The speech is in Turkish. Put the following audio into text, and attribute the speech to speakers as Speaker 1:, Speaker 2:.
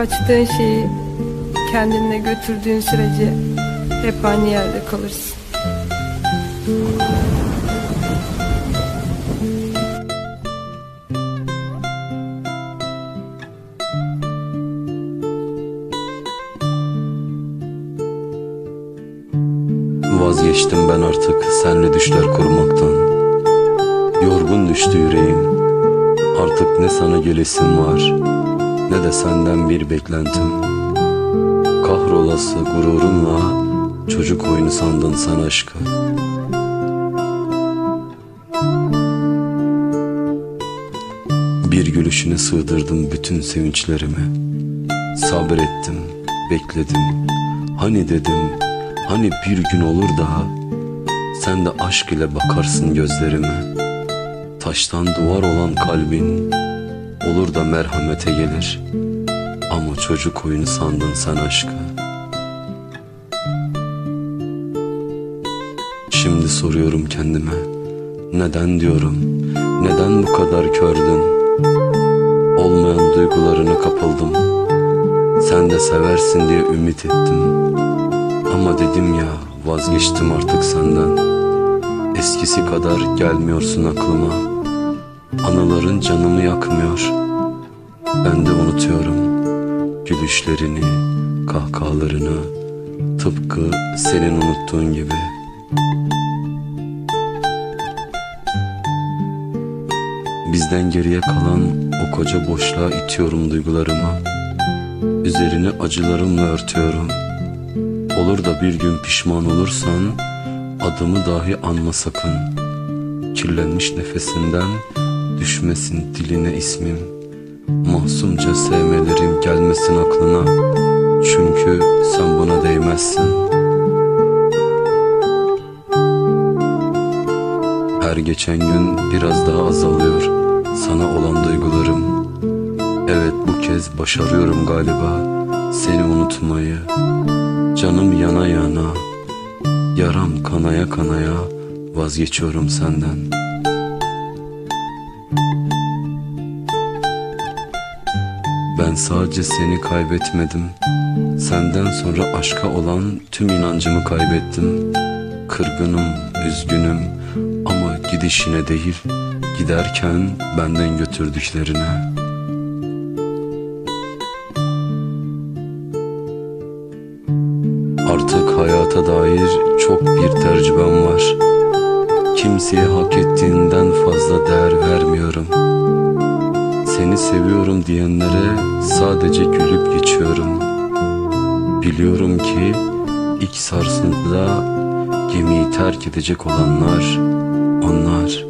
Speaker 1: Kaçtığın şeyi kendinle götürdüğün sürece hep aynı yerde kalırsın.
Speaker 2: Vazgeçtim ben artık senle düşler kurmaktan Yorgun düştü yüreğim Artık ne sana gelesim var de senden bir beklentim. Kahrolası gururunla Çocuk oyunu sandın sen aşkı. Bir gülüşüne sığdırdım bütün sevinçlerimi Sabrettim, bekledim. Hani dedim, hani bir gün olur da Sen de aşk ile bakarsın gözlerime. Taştan duvar olan kalbin Olur da merhamete gelir. Ama çocuk oyunu sandın sen aşkı. Şimdi soruyorum kendime. Neden diyorum? Neden bu kadar kördün? Olmayan duygularına kapıldım. Sen de seversin diye ümit ettim. Ama dedim ya vazgeçtim artık senden. Eskisi kadar gelmiyorsun aklıma. Anıların canımı yakmıyor Ben de unutuyorum Gülüşlerini, kahkahalarını Tıpkı senin unuttuğun gibi. Bizden geriye kalan o koca boşluğa itiyorum duygularımı Üzerini acılarımla örtüyorum. Olur da bir gün pişman olursan Adımı dahi anma sakın. Kirlenmiş nefesinden Düşmesin diline ismim Masumca sevmelerim gelmesin aklına. Çünkü sen buna değmezsin. Her geçen gün biraz daha azalıyor Sana olan duygularım. Evet bu kez başarıyorum galiba Seni unutmayı. Canım yana yana Yaram kanaya kanaya Vazgeçiyorum senden Ben sadece seni kaybetmedim. Senden sonra aşka olan tüm inancımı kaybettim. Kırgınım, üzgünüm Ama gidişine değil Giderken benden götürdüklerine. Artık hayata dair çok bir tecrübem var. Kimseye hak ettiğinden fazla değer vermiyorum Seni seviyorum diyenlere sadece gülüp geçiyorum. Biliyorum ki ilk sarsıntıda gemiyi terk edecek olanlar onlar